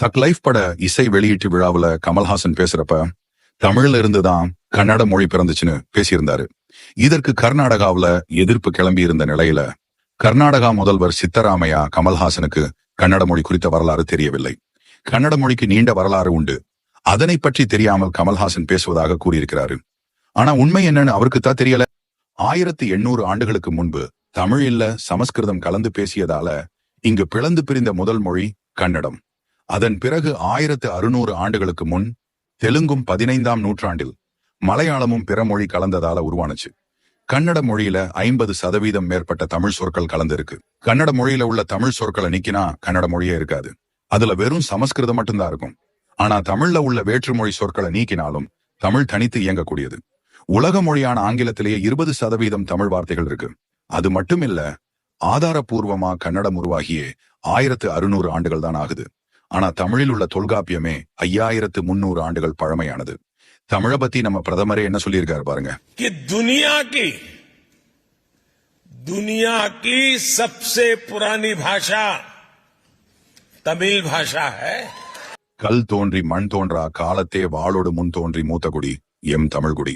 தக் லைஃப் பட இசை வெளியீட்டு விழாவில் கமல்ஹாசன் பேசுறப்ப தமிழ்ல இருந்துதான் கன்னட மொழி பிறந்துச்சுன்னு பேசியிருந்தாரு. இதற்கு கர்நாடகாவுல எதிர்ப்பு கிளம்பி இருந்த நிலையில கர்நாடகா முதல்வர் சித்தராமையா கமல்ஹாசனுக்கு கன்னட மொழி குறித்த வரலாறு தெரியவில்லை. கன்னட மொழிக்கு நீண்ட வரலாறு உண்டு. அதனை பற்றி தெரியாமல் கமல்ஹாசன் பேசுவதாக கூறியிருக்கிறாரு. ஆனா உண்மை என்னன்னு அவருக்கு தான் தெரியல. ஆயிரத்தி எண்ணூறு ஆண்டுகளுக்கு முன்பு தமிழ் இல்ல சமஸ்கிருதம் கலந்து பேசியதால இங்கு பிளந்து பிரிந்த முதல் மொழி கன்னடம். அதன் பிறகு ஆயிரத்து அறுநூறு ஆண்டுகளுக்கு முன் தெலுங்கும் பதினைந்தாம் நூற்றாண்டில் மலையாளமும் பிற மொழி கலந்ததால உருவானுச்சு. கன்னட மொழியில ஐம்பது சதவீதம் மேற்பட்ட தமிழ் சொற்கள் கலந்திருக்கு. கன்னட மொழியில உள்ள தமிழ் சொற்களை நீக்கினா கன்னட மொழியே இருக்காது. அதுல வெறும் சமஸ்கிருதம் மட்டும்தான் இருக்கும். ஆனா தமிழ்ல உள்ள வேற்றுமொழி சொற்களை நீக்கினாலும் தமிழ் தனித்து இயங்கக்கூடியது. உலக மொழியான ஆங்கிலத்திலேயே இருபது சதவீதம் தமிழ் வார்த்தைகள் இருக்கு. அது மட்டும் இல்ல ஆதாரபூர்வமா கன்னடம் உருவாகியே ஆயிரத்து அறுநூறு ஆண்டுகள் தான் ஆகுது. ஆனா தமிழில் உள்ள தொல்காப்பியமே ஐயாயிரத்து முன்னூறு ஆண்டுகள் பழமையானது. தமிழை பத்தி நம்ம பிரதமரே என்ன சொல்லியிருக்காரு பாருங்க. துனியா கி துனியா கி சப்சே புராணி பாஷா தமிழ் பாஷா ஹை கல் தோன்றி மண் தோன்றா காலத்தே வாளோடு முன் தோன்றி மூத்தகுடி எம் தமிழ்குடி.